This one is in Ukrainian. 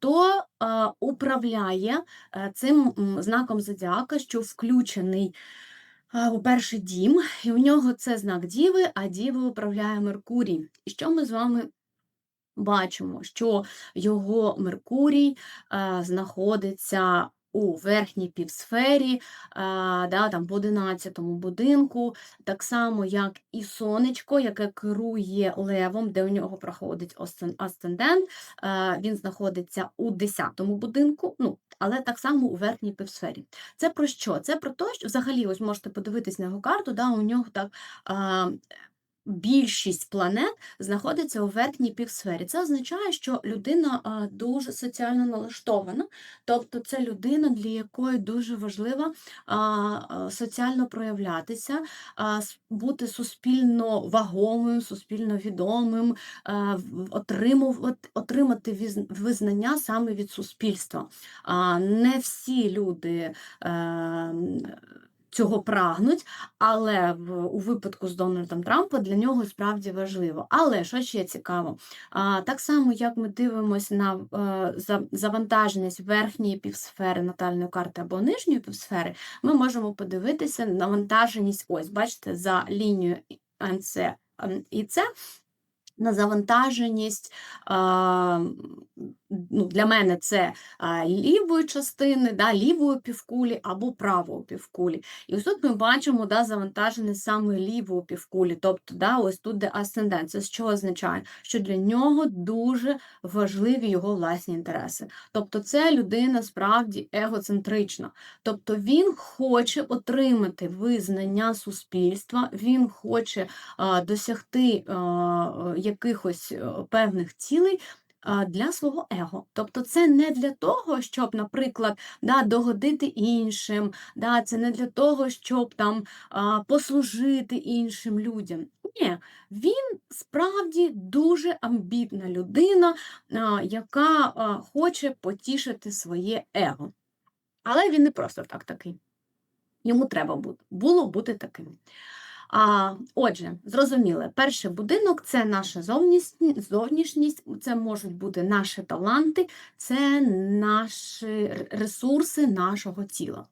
хто а, управляє е, цим знаком зодіака, що включений а, у перший дім, і у нього це знак Діви, а Діви управляє Меркурій. І що ми з вами бачимо, що його Меркурій е, знаходиться у верхній півсфері, да, там в 11-му будинку, так само, як і сонечко, яке керує левом, де у нього проходить асцендент, він знаходиться у 10-му будинку, ну, але так само у верхній півсфері. Це про що? Це про те, що взагалі ось можете подивитись на його карту, да, у нього так. Більшість планет знаходиться у верхній півсфері. Це означає, що людина дуже соціально налаштована, тобто це людина, для якої дуже важливо соціально проявлятися, бути суспільно вагомим, суспільно відомим, отримати визнання саме від суспільства. Не всі люди. Цього прагнуть, але в, у випадку з Дональдом Трампом для нього справді важливо. Але що ще цікаво, а, так само як ми дивимося на е, за- завантаженість верхньої півсфери натальної карти або нижньої півсфери, ми можемо подивитися навантаженість, ось, бачите, за лінією НЦ ем, і С, на завантаженість. Ну, для мене це лівої частини, да, лівої півкулі або правої півкулі. І ось тут ми бачимо да, завантаженість саме лівої півкулі, тобто да, ось тут де асцендент. Це що означає? Що для нього дуже важливі його власні інтереси. Тобто це людина справді егоцентрична. Тобто він хоче отримати визнання суспільства, він хоче а, досягти а, якихось е, певних цілей. Для свого его. Тобто це не для того, щоб, наприклад, да, догодити іншим, да, це не для того, щоб там послужити іншим людям. Ні, він справді дуже амбітна людина, яка хоче потішити своє его. Але він не просто так такий. Йому треба було бути таким. А, отже, зрозуміли, перший будинок це наша зовнішність, це можуть бути наші таланти, це наші ресурси нашого тіла.